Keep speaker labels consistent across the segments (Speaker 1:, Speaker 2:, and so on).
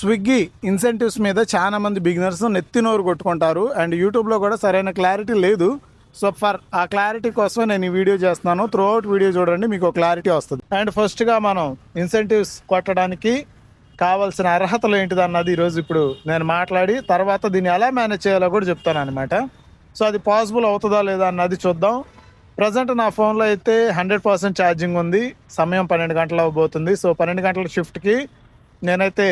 Speaker 1: Swiggy incentives మీద చాలా మంది బిగినర్స్ నెత్తినోరు కొట్టుకుంటారు. అండ్ యూట్యూబ్లో కూడా సరైన క్లారిటీ లేదు. సో ఫర్ ఆ క్లారిటీ కోసం నేను ఈ వీడియో చేస్తున్నాను. త్రూ అవుట్ వీడియో చూడండి మీకు క్లారిటీ వస్తుంది. అండ్ ఫస్ట్గా మనం ఇన్సెంటివ్స్ కొట్టడానికి కావాల్సిన అర్హతలు ఏంటిది అన్నది ఈరోజు ఇప్పుడు నేను మాట్లాడి తర్వాత దీన్ని ఎలా మేనేజ్ చేయాలో కూడా చెప్తాను అనమాట సో అది పాసిబుల్ అవుతుందా లేదా అన్నది చూద్దాం. ప్రజెంట్ నా ఫోన్లో అయితే హండ్రెడ్ పర్సెంట్ ఛార్జింగ్ ఉంది. సమయం పన్నెండు గంటలు అవ్వబోతుంది. సో పన్నెండు గంటల షిఫ్ట్కి నేనైతే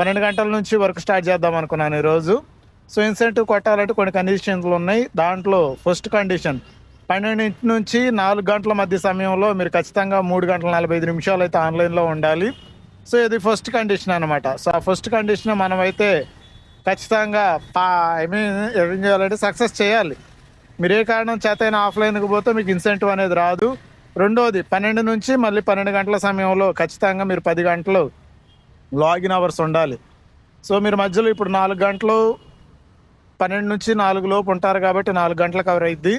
Speaker 1: పన్నెండు గంటల నుంచి వర్క్ స్టార్ట్ చేద్దాం అనుకున్నాను ఈరోజు. సో ఇన్సెంటివ్ కొట్టాలంటే కొన్ని కండిషన్లు ఉన్నాయి. దాంట్లో ఫస్ట్ కండిషన్ పన్నెండింటి నుంచి నాలుగు గంటల మధ్య సమయంలో మీరు ఖచ్చితంగా మూడు గంటల నలభై ఐదు నిమిషాలు అయితే ఆన్లైన్లో ఉండాలి. సో ఇది ఫస్ట్ కండిషన్ అనమాట సో ఆ ఫస్ట్ కండిషన్ మనమైతే ఖచ్చితంగా పా ఐ మీన్ ఏం చేయాలంటే సక్సెస్ చేయాలి. మీరు ఏ కారణం చేతైనా ఆఫ్లైన్కి పోతే మీకు ఇన్సెంటివ్ అనేది రాదు. రెండోది పన్నెండు నుంచి మళ్ళీ పన్నెండు గంటల సమయంలో ఖచ్చితంగా మీరు పది గంటలు లాగిన్ అవర్స్ ఉండాలి. సో మీరు మధ్యలో ఇప్పుడు నాలుగు గంటలు పన్నెండు నుంచి నాలుగు లోపు ఉంటారు కాబట్టి నాలుగు గంటలు కవర్ అయింది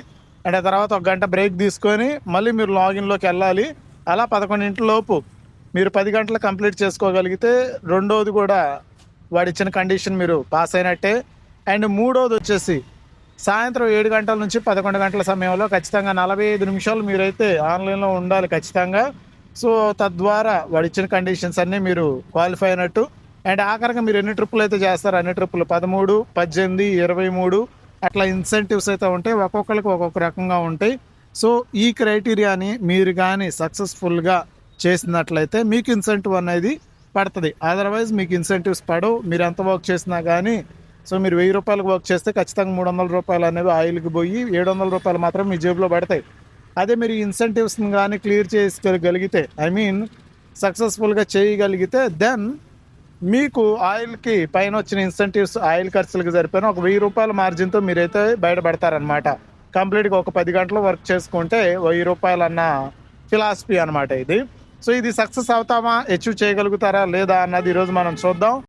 Speaker 1: అండ్ ఆ తర్వాత ఒక గంట బ్రేక్ తీసుకొని మళ్ళీ మీరు లాగిన్లోకి వెళ్ళాలి. అలా పదకొండింటి లోపు మీరు పది గంటలు కంప్లీట్ చేసుకోగలిగితే రెండోది కూడా వాడు ఇచ్చిన కండిషన్ మీరు పాస్ అయినట్టే. అండ్ మూడోది వచ్చేసి సాయంత్రం ఏడు గంటల నుంచి పదకొండు గంటల సమయంలో ఖచ్చితంగా నలభై ఐదు నిమిషాలు మీరైతే ఆన్లైన్లో ఉండాలి ఖచ్చితంగా. సో తద్వారా వాడు ఇచ్చిన కండిషన్స్ అన్నీ మీరు క్వాలిఫై అయినట్టు. అండ్ ఆఖరిగా మీరు ఎన్ని ట్రిప్పులు అయితే చేస్తారు? అన్ని ట్రిప్పులు పదమూడు పద్దెనిమిది ఇరవై మూడు అట్లా ఇన్సెంటివ్స్ అయితే ఉంటాయి. ఒక్కొక్కరికి ఒక్కొక్క రకంగా ఉంటాయి. సో ఈ క్రైటీరియాని మీరు కానీ సక్సెస్ఫుల్గా చేసినట్లయితే మీకు ఇన్సెంటివ్ అనేది పడుతుంది. అదర్వైజ్ మీకు ఇన్సెంటివ్స్ పడవు. మీరు ఎంత వర్క్ చేసినా కానీ సో మీరు వెయ్యి రూపాయలకు వర్క్ చేస్తే ఖచ్చితంగా మూడు వందల రూపాయలు అనేవి ఆయిల్కి పోయి ఏడు వందల రూపాయలు మాత్రం మీ జేబులో పడతాయి. అదే మీరు ఇన్సెంటివ్స్ని కానీ క్లియర్ చేసుకోగలిగితే ఐ మీన్ సక్సెస్ఫుల్గా చేయగలిగితే దెన్ మీకు ఆయిల్కి పైన వచ్చిన ఇన్సెంటివ్స్ ఆయిల్ ఖర్చులకు సరిపోయిన ఒక వెయ్యి రూపాయల మార్జిన్తో మీరైతే బయటపడతారనమాట కంప్లీట్గా ఒక పది గంటలు వర్క్ చేసుకుంటే వెయ్యి రూపాయలు అన్న ఫిలాసఫీ అనమాట ఇది. సో ఇది సక్సెస్ అవుతామా అచీవ్ చేయగలుగుతారా లేదా అన్నది ఈరోజు మనం చూద్దాం.